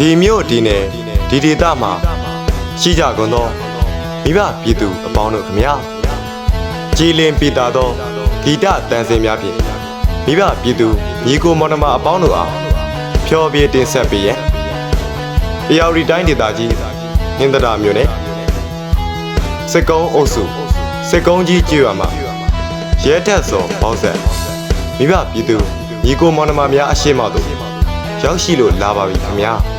ဒီမြို့ဒီနယ်ဒီဒေသမှာရှိကြကုန်သောမိဘပြည်သူအပေါင်းတို့ခမညာကြည်လင်ပိတာသောဂီတတန်စင်များဖြင့်မိဘပြည်သူညီကိုမောင်နှမအပေါင်းတို့အားဖျော်ဖြေတင်ဆက်ပေးရန်အေယာဝတီတိုင်းဒေသကြီးဟင်္ဒရာမြို့နယ်စစ်ကုန်းအုပ်စုစစ်ကုန်းကြီးကျွော်မှာရဲထက်စောပေါင်းဆက်မိဘပြည်သူညီကိုမောင်နှမများအရှိမတို့ရောက်ရှိလို့လာပါပြီခင်ဗျာ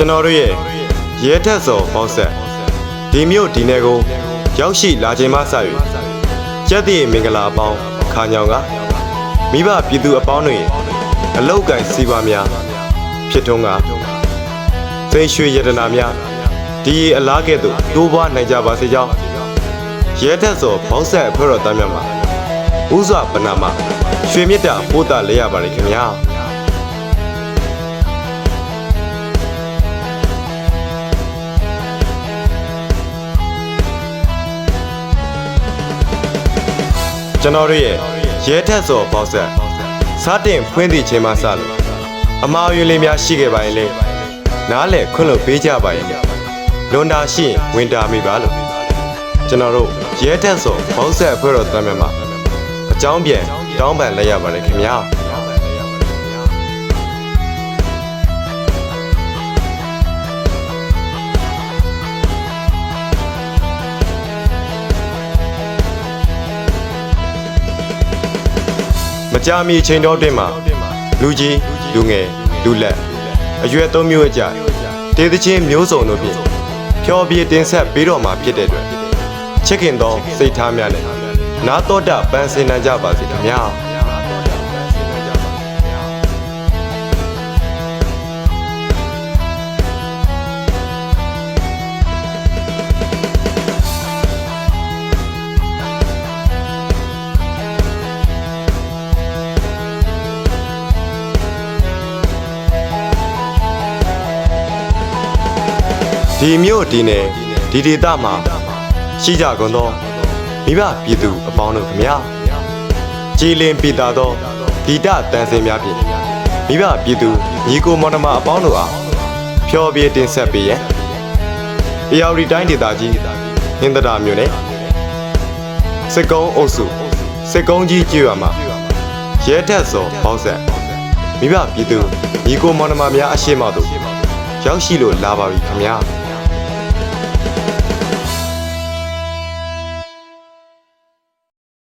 ကျွန်တော်တို့ရဲ့ရဲထက်စောပေါက်ဆက်ဒီမြို့ဒီနယ်ကို ရောက်ရှိလာခြင်းမှစ၍ကျက်သည့်မင်္ဂလာအပေါင်းခါညောင်ကမိဘပြည်သူအပေါင်းတို့ရဲ့အလောက်ကန်စီးပွားများဖြစ်ထွန်းကသိရွှေရတနာများဒီအလားကဲ့သို့တိုးပွားနိုင်ကြပါစေကြောင်းရဲထက်စောပေါက်ဆက်အဖွဲ့တော်တမ်းမြတ်မှာဥစွာပနာမရွှေမြတ်တာပို့တာလဲရပါလိမ့်ခင်ဗျာ ကျွန်တော်တို့ရဲ့ရဲထက်စောပေါက်ဆက်စားတင်ဖွင့်သည့်ချိန်မှစလို့အမားယွင်လေးများရှိခဲ့ပါရင်လေနားလေခွင့်လို့ပေးကြပါရင်လွန်တာရှိရင်ဝင်တာမိပါလို့ကျွန်တော်တို့ရဲထက်စောပေါက်ဆက်အဖွဲ့တော်တမ်းမြတ်မှာအကြောင်းပြန်တောင်းပန်လိုက်ရပါတယ်ခင်ဗျာ မကြာမီချိန်တော်တွင်မှာလူကြီးလူငယ်လူလက်အရွယ်သုံးမျိုးအကြတေးသချင်းမျိုးစုံတို့ဖြင့်ဖျော်ပြတင်ဆက်ပေးတော်မှာဖြစ်တဲ့အတွက်ချစ်ခင်သောစိတ်ထားများနဲ့နာတော်တာပန်းစင်နိုင်ကြပါစေခင်ဗျာ ဒီမြို့ဒီနယ်ဒီဒေသမှာရှိကြကုန်သောမိဘပြည်သူအပေါင်းတို့ခင်ဗျာကြည်လင်ပိတာသောဂီတတန်စင်များဖြင့်မိဘပြည်သူညီကိုမောင်နှမအပေါင်းတို့အားဖျော်ဖြေတင်ဆက်ပေးရန်အေယာဝတီတိုင်းဒေသကြီးဟင်္ဒရာမြို့နယ်စစ်ကုန်းအုပ်စုစစ်ကုန်းကြီးကျွော်မှာရဲထက်စောပေါင်းဆက်မိဘပြည်သူညီကိုမောင်နှမများအရှိမတို့ရောက်ရှိလို့လာပါပြီခင်ဗျာ